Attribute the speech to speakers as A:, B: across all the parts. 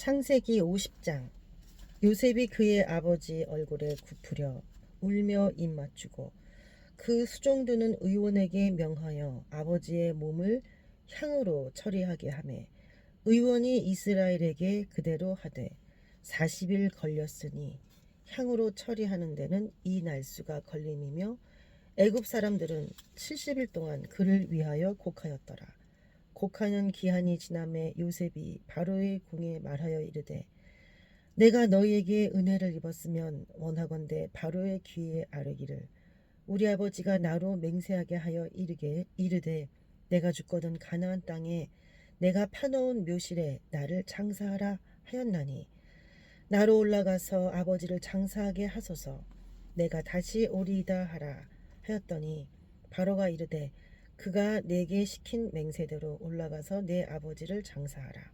A: 창세기 50장 요셉이 그의 아버지 얼굴에 굽으려 울며 입 맞추고 그 수종드는 의원에게 명하여 아버지의 몸을 향으로 처리하게 하매 의원이 이스라엘에게 그대로 하되 40일 걸렸으니 향으로 처리하는 데는 이 날수가 걸림이며 애굽 사람들은 70일 동안 그를 위하여 곡하였더라. 곡하는 기한이 지남에 요셉이 바로의 궁에 말하여 이르되 내가 너희에게 은혜를 입었으면 원하건대 바로의 귀에 아뢰기를. 우리 아버지가 나로 맹세하게 하여 이르게 이르되 내가 죽거든 가나안 땅에 내가 파놓은 묘실에 나를 장사하라 하였나니 나로 올라가서 아버지를 장사하게 하소서. 내가 다시 오리이다 하라 하였더니 바로가 이르되 그가 내게 시킨 맹세대로 올라가서 내 아버지를 장사하라.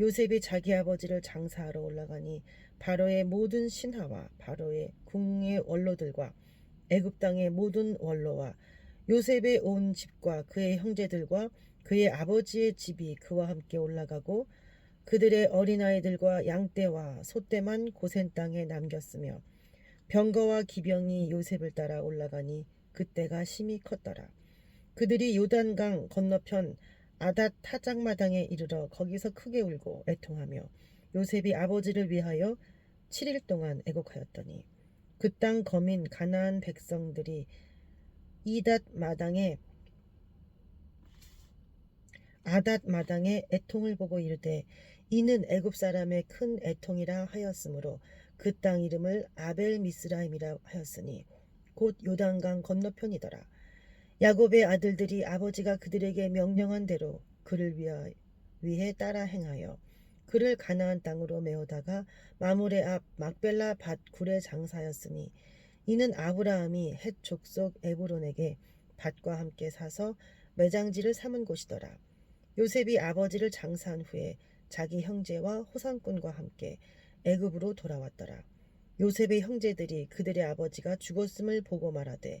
A: 요셉이 자기 아버지를 장사하러 올라가니 바로의 모든 신하와 바로의 궁의 원로들과 애굽 땅의 모든 원로와 요셉의 온 집과 그의 형제들과 그의 아버지의 집이 그와 함께 올라가고 그들의 어린아이들과 양떼와 소떼만 고센 땅에 남겼으며 병거와 기병이 요셉을 따라 올라가니 그때가 심히 컸더라. 그들이 요단강 건너편 아닷 타작마당에 이르러 거기서 크게 울고 애통하며 요셉이 아버지를 위하여 7일 동안 애곡하였더니 그 땅 거민 가나안 백성들이 이닷 마당에 아닷 마당에 애통을 보고 이르되 이는 애굽 사람의 큰 애통이라 하였으므로 그 땅 이름을 아벨 미스라임이라 하였으니 곧 요단강 건너편이더라. 야곱의 아들들이 아버지가 그들에게 명령한 대로 그를 위하, 위해 따라 행하여 그를 가나안 땅으로 메어다가 마물의 앞 막벨라 밭 굴에 장사하였으니 이는 아브라함이 헷 족속 에브론에게 밭과 함께 사서 매장지를 삼은 곳이더라. 요셉이 아버지를 장사한 후에 자기 형제와 호상꾼과 함께 애굽으로 돌아왔더라. 요셉의 형제들이 그들의 아버지가 죽었음을 보고 말하되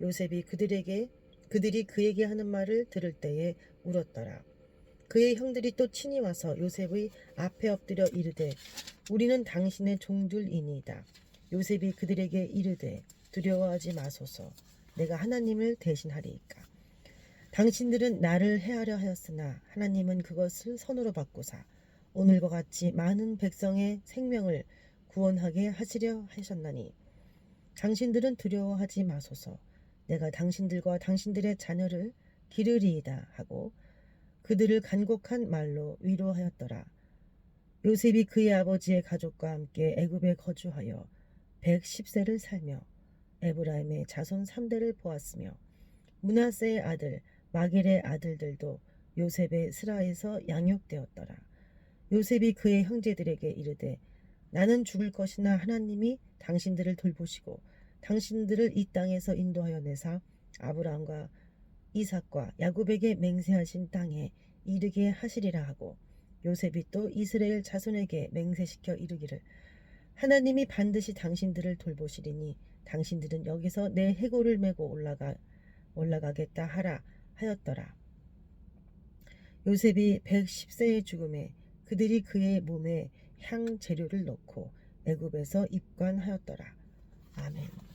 A: 요셉이 그들에게 그들이 그에게 하는 말을 들을 때에 울었더라. 그의 형들이 또 친히 와서 요셉의 앞에 엎드려 이르되 우리는 당신의 종들이니이다. 요셉이 그들에게 이르되 두려워하지 마소서. 내가 하나님을 대신하리이까. 당신들은 나를 해하려 하였으나 하나님은 그것을 선으로 바꾸사 오늘과 같이 많은 백성의 생명을 구원하게 하시려 하셨나니 당신들은 두려워하지 마소서. 내가 당신들과 당신들의 자녀를 기르리이다 하고 그들을 간곡한 말로 위로하였더라. 요셉이 그의 아버지의 가족과 함께 애굽에 거주하여 110세를 살며 에브라임의 자손 3대를 보았으며 문하세의 아들 마길의 아들들도 요셉의 스라에서 양육되었더라. 요셉이 그의 형제들에게 이르되 나는 죽을 것이나 하나님이 당신들을 돌보시고 당신들을 이 땅에서 인도하여 내사 아브라함과 이삭과 야곱에게 맹세하신 땅에 이르게 하시리라 하고 요셉이 또 이스라엘 자손에게 맹세시켜 이르기를 하나님이 반드시 당신들을 돌보시리니 당신들은 여기서 내 해골을 메고 올라가 올라가겠다 하라 하였더라. 요셉이 110세의 죽음에 그들이 그의 몸에 향 재료를 넣고 애굽에서 입관하였더라. 아멘.